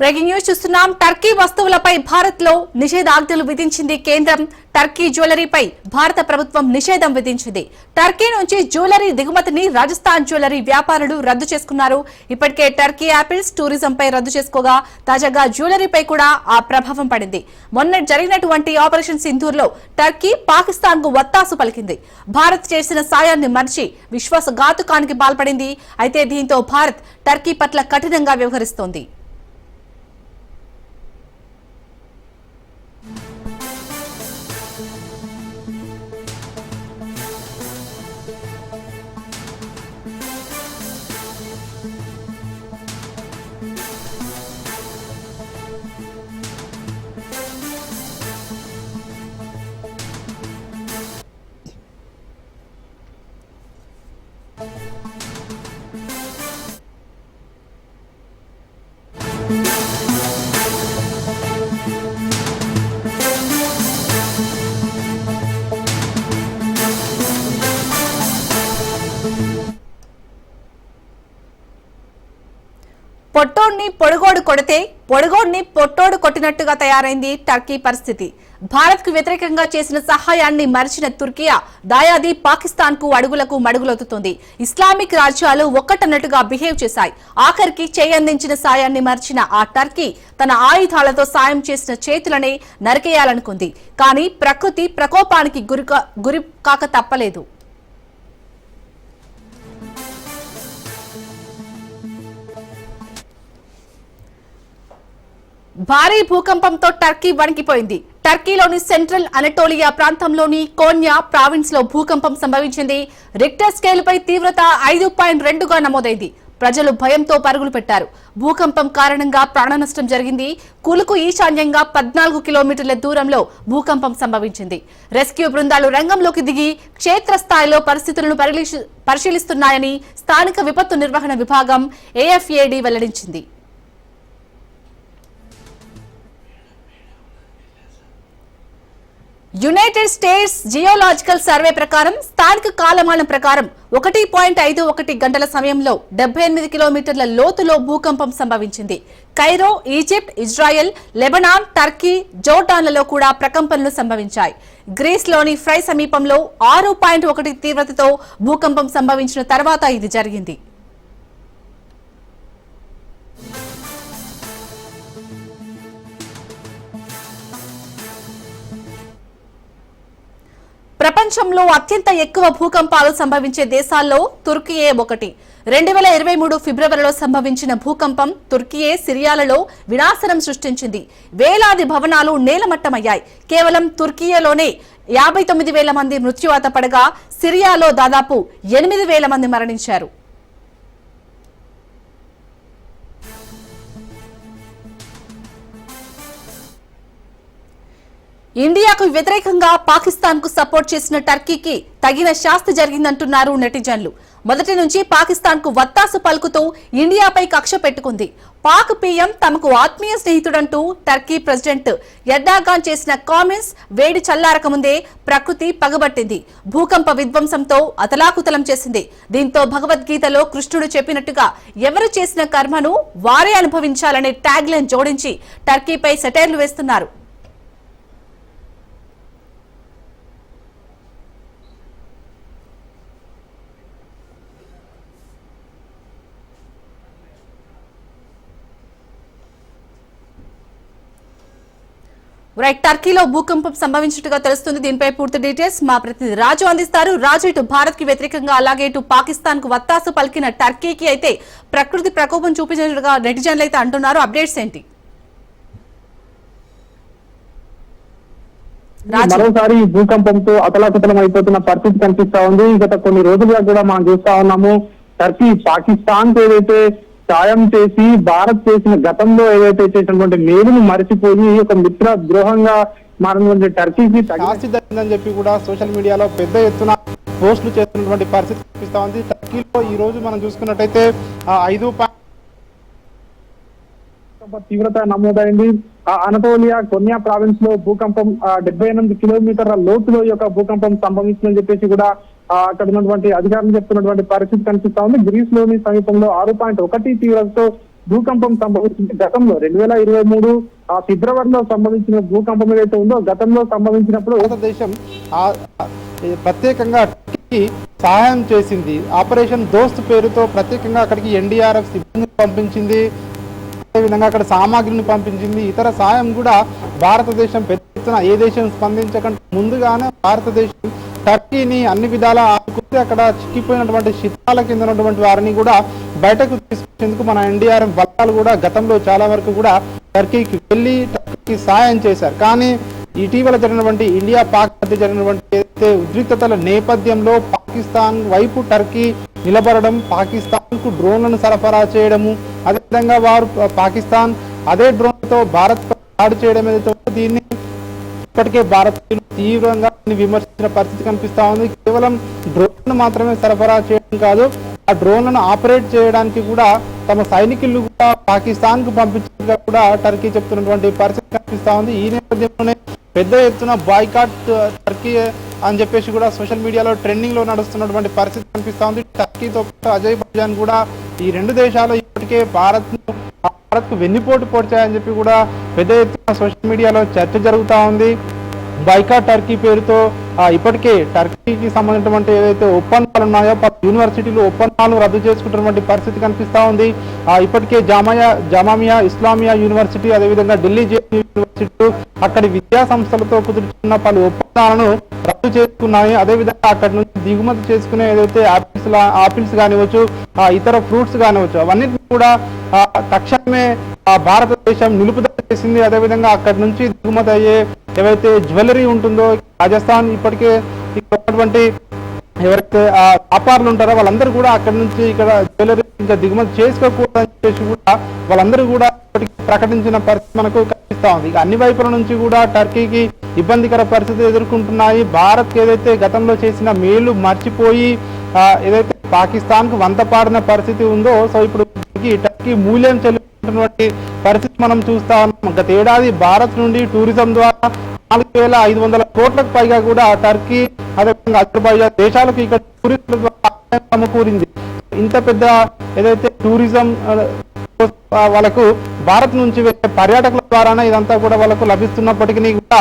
Breaking news చూస్తున్నాం. Turkey వస్తువులపై భారత్లో నిషేధాజ్ఞలు విధించింది కేంద్రం. టర్కీ జ్యువెలరీపై భారత ప్రభుత్వం నిషేధం విధించింది. టర్కీ నుంచి జ్యువెలరీ దిగుమతిని రాజస్థాన్ జ్యువెలరీ వ్యాపారులు రద్దు చేసుకున్నారు. ఇప్పటికే టర్కీ యాపిల్స్ టూరిజంపై రద్దు చేసుకోగా తాజాగా జ్యువెలరీపై కూడా ఆ ప్రభావం పడింది. మొన్న జరిగినటువంటి ఆపరేషన్ సింధూర్లో టర్కీ పాకిస్తాన్కు వత్తాసు పలికింది. భారత్ చేసిన సాయాన్ని మర్చి విశ్వాసఘాతుకానికి పాల్పడింది. అయితే దీంతో భారత్ టర్కీ పట్ల కఠినంగా వ్యవహరిస్తోంది. పొట్టోడిని పొడుగోడు కొడితే పొడుగోడిని పొట్టోడు కొట్టినట్టుగా తయారైంది టర్కీ పరిస్థితి. భారత్కు వ్యతిరేకంగా చేసిన సహాయాన్ని మరిచిన తుర్కియా దాయాది పాకిస్తాన్కు అడుగులకు మడుగులొత్తుతుంది. ఇస్లామిక్ రాజ్యాలు ఒక్కటన్నట్టుగా బిహేవ్ చేశాయి. ఆఖరికి చేయందించిన సాయాన్ని మరిచిన ఆ టర్కీ తన ఆయుధాలతో సాయం చేసిన చేతులనే నరికేయాలనుకుంది. కానీ ప్రకృతి ప్రకోపానికి గురి గురి కాక తప్పలేదు. భారీ భూకంపంతో టర్కీ వణికిపోయింది. టర్కీలోని సెంట్రల్ అనటోలియా ప్రాంతంలోని కోన్యా ప్రావిన్స్లో భూకంపం సంభవించింది. రిక్టర్ స్కేల్ పై తీవ్రత ఐదు పాయింట్ రెండుగా నమోదైంది. ప్రజలు భయంతో పరుగులు పెట్టారు. భూకంపం కారణంగా ప్రాణ నష్టం జరిగింది. కులుకు ఈశాన్యంగా పద్నాలుగు కిలోమీటర్ల దూరంలో భూకంపం సంభవించింది. రెస్క్యూ బృందాలు రంగంలోకి దిగి క్షేత్రస్థాయిలో పరిస్థితులను పరిశీలిస్తున్నాయని స్థానిక విపత్తు నిర్వహణ విభాగం ఏఎఫ్ఏడి వెల్లడించింది. యునైటెడ్ స్టేట్స్ జియోలాజికల్ సర్వే ప్రకారం స్థానిక కాలమానం ప్రకారం ఒకటి పాయింట్ ఐదు ఒకటి గంటల సమయంలో డెబ్బై ఎనిమిది కిలోమీటర్ల లోతులో భూకంపం సంభవించింది. Cairo Egypt Israel Lebanon Turkey జోర్డాన్లలో కూడా ప్రకంపనలు సంభవించాయి. గ్రీస్లోని ఫ్రై సమీపంలో ఆరు పాయింట్ ఒకటి తీవ్రతతో భూకంపం సంభవించిన తర్వాత ఇది జరిగింది. ప్రపంచంలో అత్యంత ఎక్కువ భూకంపాలు సంభవించే దేశాల్లో తుర్కియే ఒకటి. రెండు వేల ఇరవై మూడు ఫిబ్రవరిలో సంభవించిన భూకంపం తుర్కియే సిరియాలలో వినాశనం సృష్టించింది. వేలాది భవనాలు నేలమట్టమయ్యాయి. కేవలం తుర్కియేలోనే యాభై తొమ్మిది వేల మంది మృత్యువాత పడగా సిరియాలో దాదాపు ఎనిమిది వేల మంది మరణించారు. ఇండియాకు వ్యతిరేకంగా పాకిస్తాన్కు సపోర్ట్ చేసిన టర్కీకి తగిన శాస్తి జరిగిందంటున్నారు నెటిజన్లు. మొదటి నుంచి పాకిస్తాన్కు వత్తాసు పలుకుతూ ఇండియాపై కక్ష పెట్టుకుంది. పాక్ పీఎం తమకు ఆత్మీయ స్నేహితుడంటూ టర్కీ ప్రెసిడెంట్ ఎర్డాగాన్ చేసిన కామెంట్స్ వేడి చల్లారకముందే ప్రకృతి పగబట్టింది. భూకంప విధ్వంసంతో అతలాకుతలం చేసింది. దీంతో భగవద్గీతలో కృష్ణుడు చెప్పినట్టుగా ఎవరు చేసిన కర్మను వారే అనుభవించాలనే ట్యాగ్ లైన్ జోడించి టర్కీపై సెటైర్లు వేస్తున్నారు. రైట్ టర్కీలో భూకంపం సంభవించినట్టుగా తెలుస్తుంది. దీనిపై పూర్తి డీటెయిల్స్ మా ప్రతినిధి రాజు అందిస్తారు. రాజు ఇటు భారత్కి వ్యతిరేకంగా అలాగే ఇటు పాకిస్తాన్కు వత్తాసు పలికిన టర్కీకి అయితే ప్రకృతి ప్రకోపం చూపించినట్టుగా నెటిజన్లు అయితే అంటున్నారు. అప్డేట్స్ ఏంటి? మరోసారి భూకంపంతో అతలాకుతలం అయిపోతున్న పరిస్థితి కనిపిస్తా ఉంది. గత కొన్ని రోజులుగా కూడా మనం చూస్తా ఉన్నాము. టర్కీ పాకిస్తాన్ ఏదైతే సాయం చేసి భారత్ చేసిన గతంలో ఏదైతే చేసినటువంటి మేలును మరిచిపోయి ఒక మిత్ర ద్రోహంగా మారినటువంటి టర్కీకి జరిగిందని చెప్పి కూడా సోషల్ మీడియాలో పెద్ద ఎత్తున పోస్టులు చేస్తున్నటువంటి పరిస్థితి కనిపిస్తా ఉంది. టర్కీలో ఈ రోజు మనం చూసుకున్నట్టయితే ఐదు తీవ్రత నమోదైంది. అనటోలియా కొన్యా ప్రావిన్స్లో భూకంపం డెబ్బై ఎనిమిది కిలోమీటర్ల లోతులో ఈ యొక్క భూకంపం సంభవించిందని చెప్పేసి కూడా అక్కడ ఉన్నటువంటి అధికారులు చెప్తున్నటువంటి పరిస్థితి కనిపిస్తా ఉంది. గ్రీస్లోని సమీపంలో ఆరు పాయింట్ ఒకటి తీవ్రతతో భూకంపం సంభవించింది. గతంలో రెండు వేల ఇరవై మూడు ఆ ఫిబ్రవరిలో సంభవించిన భూకంపం ఏదైతే ఉందో గతంలో సంభవించినప్పుడు భారతదేశం ప్రత్యేకంగా సహాయం చేసింది. ఆపరేషన్ దోస్త్ పేరుతో ప్రత్యేకంగా అక్కడికి ఎన్డీఆర్ఎఫ్ సిబ్బందిని పంపించింది. అదేవిధంగా అక్కడ సామాగ్రిని పంపించింది. ఇతర సాయం కూడా భారతదేశం పెద్ద ఏ దేశం స్పందించకుండా ముందుగానే భారతదేశం టర్కీని అన్ని విధాలా ఆదుకుంటే అక్కడ చిక్కిపోయినటువంటి శిథాల కింద ఉన్నటువంటి వారిని కూడా బయటకు తీసుకొచ్చేందుకు మన ఎన్డీఆర్ఎఫ్ బలాలు కూడా గతంలో చాలా వరకు కూడా టర్కీకి వెళ్ళి టర్కీకి సాయం చేశారు. కానీ ఇటీవల జరిగినటువంటి ఇండియా పాక్ మధ్య జరిగినటువంటి ఏదైతే ఉద్రిక్తతల నేపథ్యంలో పాకిస్తాన్ వైపు టర్కీ నిలబడడం పాకిస్తాన్కు డ్రోన్లను సరఫరా చేయడము అదేవిధంగా వారు పాకిస్తాన్ అదే డ్రోన్లతో భారత్ దాడి చేయడం ఏదైతే దీన్ని ఇప్పటికే భారత్ తీవ్రంగా విమర్శించిన పరిస్థితి కనిపిస్తా ఉంది. కేవలం డ్రోన్ మాత్రమే సరఫరా చేయడం కాదు ఆ డ్రోన్లను ఆపరేట్ చేయడానికి కూడా తమ సైనికులు కూడా పాకిస్తాన్కు పంపించినట్టుగా కూడా టర్కీ చెప్తున్నటువంటి పరిస్థితి కనిపిస్తా ఉంది. ఈ నేపథ్యంలోనే పెద్ద ఎత్తున బాయ్కాట్ టర్కీ అని చెప్పేసి కూడా సోషల్ మీడియాలో ట్రెండింగ్లో నడుస్తున్నటువంటి పరిస్థితి కనిపిస్తా ఉంది. టర్కీతో పాటు అజయ్ బజాన్ కూడా ఈ రెండు దేశాలు ఇప్పటికే భారత్ భారత్కు వెన్నుపోటు పొడిచాయని చెప్పి కూడా పెద్ద ఎత్తున సోషల్ మీడియాలో చర్చ జరుగుతా ఉంది. బైకా టర్కీ పేరుతో ఇప్పటికే టర్కీకి సంబంధించినటువంటి ఏదైతే ఒప్పందాలు ఉన్నాయో పలు యూనివర్సిటీలు ఒప్పందాలు రద్దు చేసుకుంటున్నటువంటి పరిస్థితి కనిపిస్తూ ఉంది. ఆ, ఇప్పటికే జామయా జామామియా ఇస్లామియా యూనివర్సిటీ అదేవిధంగా ఢిల్లీ యూనివర్సిటీ అక్కడి విద్యా సంస్థలతో కుదుర్చుకున్న పలు ఒప్పందాలను రద్దు చేసుకున్నాయి. అదేవిధంగా అక్కడి నుంచి దిగుమతి చేసుకునే ఏదైతే ఆపిల్స్ ఆపిల్స్ కానివచ్చు ఇతర ఫ్రూట్స్ కానివచ్చు అవన్నీ కూడా తక్షణమే భారతదేశం నిలుపుదల చేసింది. అదేవిధంగా అక్కడి నుంచి దిగుమతి అయ్యే ఏవైతే జ్యువెలరీ ఉంటుందో రాజస్థాన్ ఇప్పటికే ఉన్నటువంటి ఎవరైతే ఆ వ్యాపారులు ఉంటారో వాళ్ళందరూ కూడా అక్కడ నుంచి ఇక్కడ జ్యువెలరీ ఇంకా దిగుమతి చేసుకోకూడదని చెప్పేసి కూడా వాళ్ళందరూ కూడా ఇప్పటికీ ప్రకటించిన పరిస్థితి మనకు కనిపిస్తా ఉంది. అన్ని వైపుల నుంచి కూడా టర్కీకి ఇబ్బందికర పరిస్థితి ఎదుర్కొంటున్నాయి. భారత్ ఏదైతే గతంలో చేసిన మేలు మర్చిపోయి ఏదైతే పాకిస్తాన్కు వంత పాడిన పరిస్థితి ఉందో సో ఇప్పుడు టర్కీ మూల్యం చెల్లి చెల్లించినటువంటి పరిస్థితి మనం చూస్తా ఉన్నాం. గత ఏడాది భారత్ నుండి టూరిజం ద్వారా నాలుగు వేల ఐదు వందల కోట్లకు పైగా కూడా టర్కీ అదేవిధంగా అజర్బైజాన్ దేశాలకు ఇక్కడ టూరిస్టుల ద్వారా సమకూరింది. ఇంత పెద్ద ఏదైతే టూరిజం వాళ్ళకు భారత్ నుంచి వచ్చే పర్యాటకుల ద్వారానే ఇదంతా కూడా వాళ్ళకు లభిస్తున్నప్పటికీ కూడా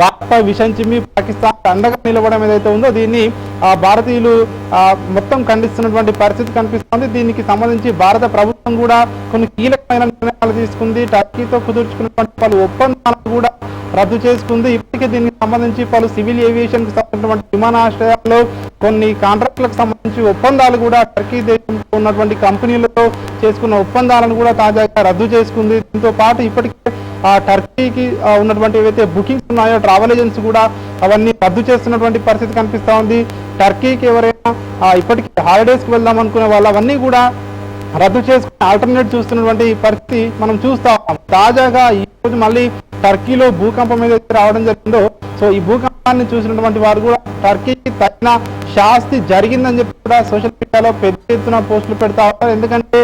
భారత్పై విషం చిమ్మి పాకిస్తాన్ అండగా నిలవడం ఏదైతే ఉందో దీన్ని ఆ భారతీయులు మొత్తం ఖండిస్తున్నటువంటి పరిస్థితి కనిపిస్తోంది. దీనికి సంబంధించి భారత ప్రభుత్వం కూడా కొన్ని కీలకమైన నిర్ణయాలు తీసుకుంది. టర్కీతో కుదుర్చుకున్నటువంటి పలు ఒప్పందాలను కూడా రద్దు చేసుకుంది. ఇప్పటికే దీనికి సంబంధించి పలు సివిల్ ఏవియేషన్కు సంబంధించినటువంటి విమానాశ్రయాల్లో కొన్ని కాంట్రాక్టులకు సంబంధించి ఒప్పందాలు కూడా టర్కీ దేశంలో ఉన్నటువంటి కంపెనీలతో చేసుకున్న ఒప్పందాలను కూడా తాజాగా రద్దు చేసుకుంది. దీంతో పాటు ఇప్పటికే ఆ టర్కీకి ఉన్నటువంటి ఏవైతే బుకింగ్స్ ఉన్నాయో ట్రావెల్ ఏజెన్సీ కూడా అవన్నీ రద్దు చేస్తున్నటువంటి పరిస్థితి కనిపిస్తూ ఉంది. టర్కీకి ఎవరైనా ఇప్పటికీ హాలిడేస్కి వెళ్దాం అనుకునే వాళ్ళు అవన్నీ కూడా రద్దు చేసుకుని ఆల్టర్నేట్ చూస్తున్నటువంటి పరిస్థితి మనం చూస్తా ఉన్నాం. తాజాగా ఈ రోజు మళ్ళీ టర్కీలో భూకంపం ఏదైతే రావడం జరిగిందో సో ఈ భూకంపాన్ని చూసినటువంటి వారు కూడా టర్కీకి తగిన శాస్తి జరిగిందని చెప్పి కూడా సోషల్ మీడియాలో పెద్ద ఎత్తున పోస్టులు పెడతా ఉన్నారు. ఎందుకంటే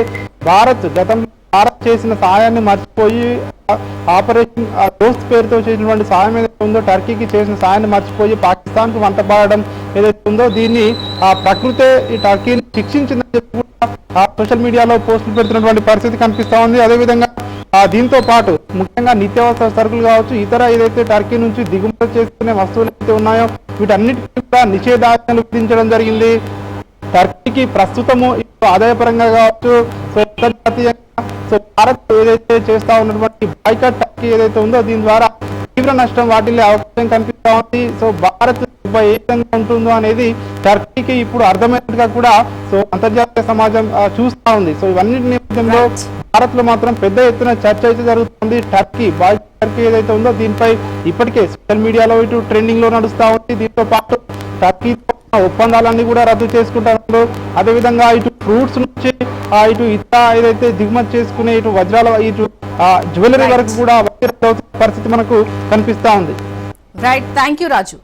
భారత్ గతంలో భారత్ చేసిన సహాయాన్ని మర్చిపోయి ఆపరేషన్ ఆ, దోస్త్ పేరుతో చేసినటువంటి సాయం ఏదైతే ఉందో టర్కీకి చేసిన సాయాన్ని మర్చిపోయి పాకిస్తాన్కు వంతపాడడం ఏదైతే ఉందో దీన్ని ఆ ప్రకృతే ఈ టర్కీని శిక్షించిందని చెప్పి కూడా ఆ సోషల్ మీడియాలో పోస్టులు పెడుతున్నటువంటి పరిస్థితి కనిపిస్తా ఉంది. అదేవిధంగా దీంతో పాటు ముఖ్యంగా నిత్యావసర సరుకులు కావచ్చు ఇతర ఏదైతే టర్కీ నుంచి దిగుమతి చేసుకునే వస్తువులు అయితే ఉన్నాయో వీటన్నిటికీ కూడా నిషేధాజ్ఞలు విధించడం జరిగింది. టర్కీకి ప్రస్తుతము ఆదాయపరంగా కావచ్చు సో అంతర్జాతీయంగా సో భారత్ ఏదైతే చేస్తా ఉన్నటువంటి బాయ్కట్ టర్కీ ఏదైతే ఉందో దీని ద్వారా తీవ్ర నష్టం వాటిల్లే అవకాశం కనిపిస్తా ఉంది. సో భారత్ ఏ విధంగా ఉంటుందో అనేది టర్కీకి ఇప్పుడు అర్థమైనట్టుగా కూడా సో అంతర్జాతీయ సమాజం చూస్తా ఉంది. సో ఇవన్నీ నేపథ్యంలో భారత్లో మాత్రం పెద్ద ఎత్తున చర్చ అయితే జరుగుతుంది. టర్కీ బాయ్ టర్కీ ఏదైతే ఉందో దీనిపై ఇప్పటికే సోషల్ మీడియాలో ఇటు ట్రెండింగ్లో నడుస్తా ఉంది. దీంతో పాటు టర్కీతో ఒప్పందాలన్నీ కూడా రద్దు చేసుకుంటారు. అదేవిధంగా ఇటు ఫ్రూట్స్ నుంచి ఇటు ఇతర ఏదైతే దిగుమతి చేసుకునే ఇటు వజ్రాల ఇటు జ్యువెలరీ వరకు కూడా పరిస్థితి మనకు కనిపిస్తా ఉంది. Right thank you Raju